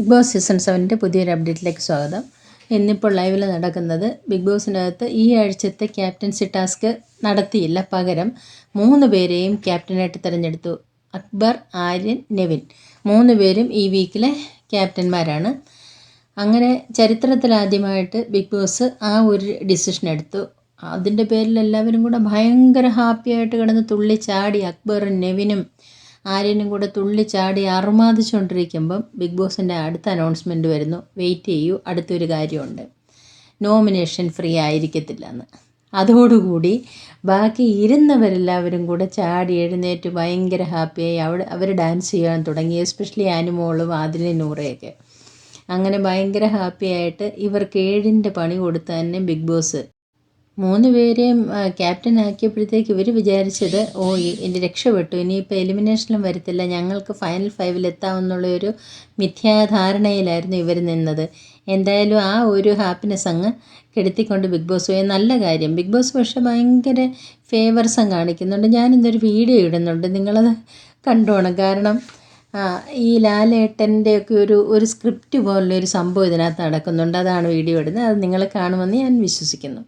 Big boss season സെവന്റെ പുതിയൊരു അപ്ഡേറ്റിലേക്ക് സ്വാഗതം. ഇന്നിപ്പോൾ ലൈവിൽ നടക്കുന്നത് ബിഗ് ബോസിനകത്ത് ഈ ആഴ്ചത്തെ ക്യാപ്റ്റൻസി ടാസ്ക് നടത്തിയില്ല. പകരം മൂന്ന് പേരെയും ക്യാപ്റ്റനായിട്ട് തിരഞ്ഞെടുത്തു. അക്ബർ ആര്യൻ നെവിൻ. മൂന്ന് പേരും ഈ വീക്കിലെ ക്യാപ്റ്റന്മാരാണ് അങ്ങനെ ചരിത്രത്തിലാദ്യമായിട്ട് ബിഗ് ബോസ് ആ ഒരു ഡിസിഷൻ എടുത്തു. അതിന്റെ പേരിൽ എല്ലാവരും കൂടെ ഭയങ്കര ഹാപ്പിയായിട്ട് കിടന്ന് തുള്ളി ചാടി അക്ബറും നെവിനും ആര്യനും കൂടെ തുള്ളി ചാടി അറുമാദിച്ചുകൊണ്ടിരിക്കുമ്പം ബിഗ് ബോസിന്റെ അടുത്ത അനൗൺസ്മെന്റ് വരുന്നു. വെയിറ്റ് ചെയ്യൂ. അടുത്തൊരു കാര്യമുണ്ട്. നോമിനേഷൻ ഫ്രീ ആയിരിക്കത്തില്ല എന്ന് അതോടുകൂടി ബാക്കി ഇരുന്നവരെല്ലാവരും കൂടെ ചാടി എഴുന്നേറ്റ് ഭയങ്കര ഹാപ്പിയായി അവിടെ അവർ ഡാൻസ് ചെയ്യാൻ തുടങ്ങി എസ്പെഷ്യലി ആനിമോളും ആദിലെ നൂറയൊക്കെ. അങ്ങനെ ഭയങ്കര ഹാപ്പിയായിട്ട് ഇവർക്ക് ഏഴിന്റെ പണി കൊടുത്ത് തന്നെ ബിഗ് ബോസ് മൂന്ന് പേരെയും ക്യാപ്റ്റൻ ആക്കിയപ്പോഴത്തേക്ക് ഇവർ വിചാരിച്ചത് ഓ എന്റെ രക്ഷപ്പെട്ടു. ഇനിയിപ്പോൾ എലിമിനേഷനിലും വരത്തില്ല. ഞങ്ങൾക്ക് ഫൈനൽ ഫൈവിൽ എത്താമെന്നുള്ള ഒരു മിഥ്യാധാരണയിലായിരുന്നു ഇവർ നിന്നത്. എന്തായാലും ആ ഒരു ഹാപ്പിനെസ് അങ്ങ് കെടുത്തിക്കൊണ്ട് ബിഗ് ബോസ് പോയി. നല്ല കാര്യം. ബിഗ് ബോസ് പക്ഷേ ഭയങ്കര ഫേവർസം കാണിക്കുന്നുണ്ട്. ഞാനിന്നൊരു വീഡിയോ ഇടുന്നുണ്ട്. നിങ്ങളത് കണ്ടോണം. കാരണം ഈ ലാലേട്ടന്റെ ഒക്കെ ഒരു ഒരു സ്ക്രിപ്റ്റ് പോലുള്ള ഒരു സംഭവം ഇതിനകത്ത് നടക്കുന്നുണ്ട്. അതാണ് വീഡിയോ ഇടുന്നത്. അത് നിങ്ങൾ കാണുമെന്ന് ഞാൻ വിശ്വസിക്കുന്നു.